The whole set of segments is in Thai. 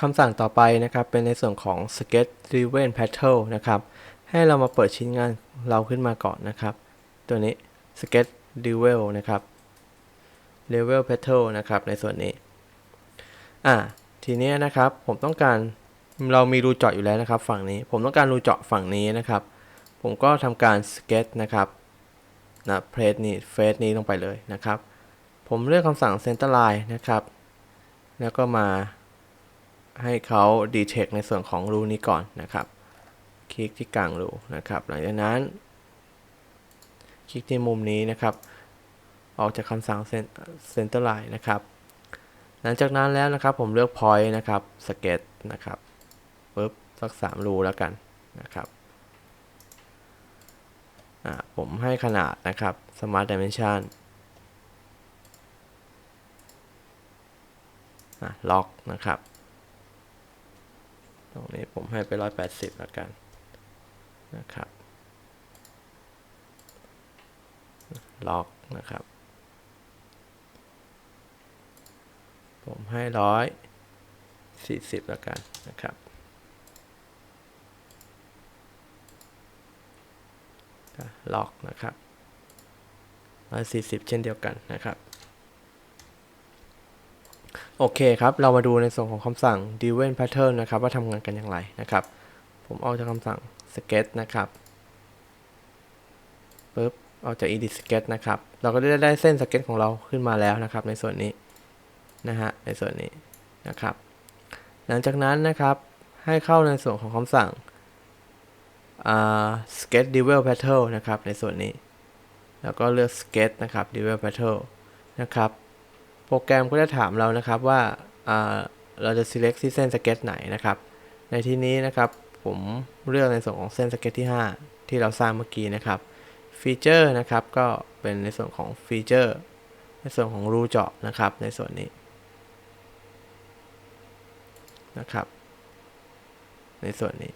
คำสั่งต่อไปนะครับเป็นในส่วนของ sketch driven pattern นะครับให้เรามาเปิดชิ้นงานเราขึ้นมาก่อนนะครับ ตัวนี้ sketch level นะครับ level pattern นะครับในส่วนนี้อ่าทีนี้นะครับผมต้องการเรามีรูเจาะอยู่แล้วนะครับ ฝั่งนี้ผมต้องการรูเจาะฝั่งนี้นะครับ ผมก็ทำการ sketch นะครับนะเพลทนี้เฟสนี้ลงไปเลยนะครับ ผมเลือกคำสั่ง center line นะครับ แล้วก็มา ให้เขา detect ในส่วนของรูนี้ก่อนนะครับ คลิกที่กลางรูนะครับ หลังจากนั้น คลิกที่มุมนี้นะครับ ออกจากคำสั่ง center line นะครับ หลังจากนั้นแล้วนะครับผมเลือก point นะครับ sketch นะครับปุ๊บสัก 3 รูแล้วกันนะครับอ่าผมให้ขนาดนะครับ smart dimension อะล็อกนะครับ ตรงนี้ผมให้ไป 180แล้วกันนะครับล็อกนะครับ ผมให้ร้อยสี่สิบแล้วกันนะครับล็อกนะครับร้อยสี่สิบเช่นเดียวกันนะครับ โอเคครับ เรามาดูในส่วนของคำสั่ง d e v e n pattern นะครับ ว่าทำงานกันอย่างไรนะครับ ผมเอาจากคำสั่ง sketch นะครับปุ๊บเอาจาก edit sketch นะครับ เราก็ได้ได้เส้น sketch ของเราขึ้นมาแล้วนะครับ ในส่วนนี้นะฮะในส่วนนี้นะครับ หลังจากนั้นนะครับให้เข้าในส่วนของคำสั่ง sketch devel pattern นะครับ ในส่วนนี้ แล้วก็เลือก sketch นะครับ devel pattern นะครับ โปรแกรมก็จะถามเรานะครับว่าเราจะ select ที่เส้น sketch ไหนนะครับ ในที่นี้นะครับผมเลือกในส่วนของเส้น sketch ที่ 5 ที่เราสร้างเมื่อกี้นะครับฟีเจอร์นะครับก็เป็นในส่วนของฟีเจอร์ในส่วนของรูเจาะนะครับในส่วนนี้นะครับ ในส่วนนี้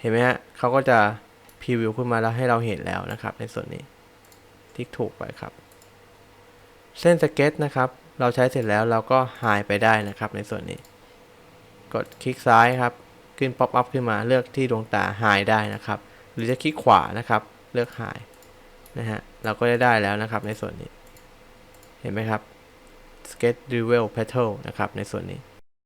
เห็นไหมฮะเขาก็จะพรีวิวขึ้นมาแล้วให้เราเห็นแล้วนะครับ ในส่วนนี้ทิกถูกไปครับ เส้นสเก็ตนะครับ เราใช้เสร็จแล้วเราก็หายไปได้นะครับในส่วนนี้ กดคลิกซ้ายครับ ขึ้นป๊อปอัพขึ้นมาเลือกที่ดวงตาหายได้นะครับ หรือจะคลิกขวานะครับ เลือกหายนะฮะเราก็ได้ได้แล้วนะครับในส่วนนี้ เห็นไหมครับ sketch Dual Petal นะครับในส่วนนี้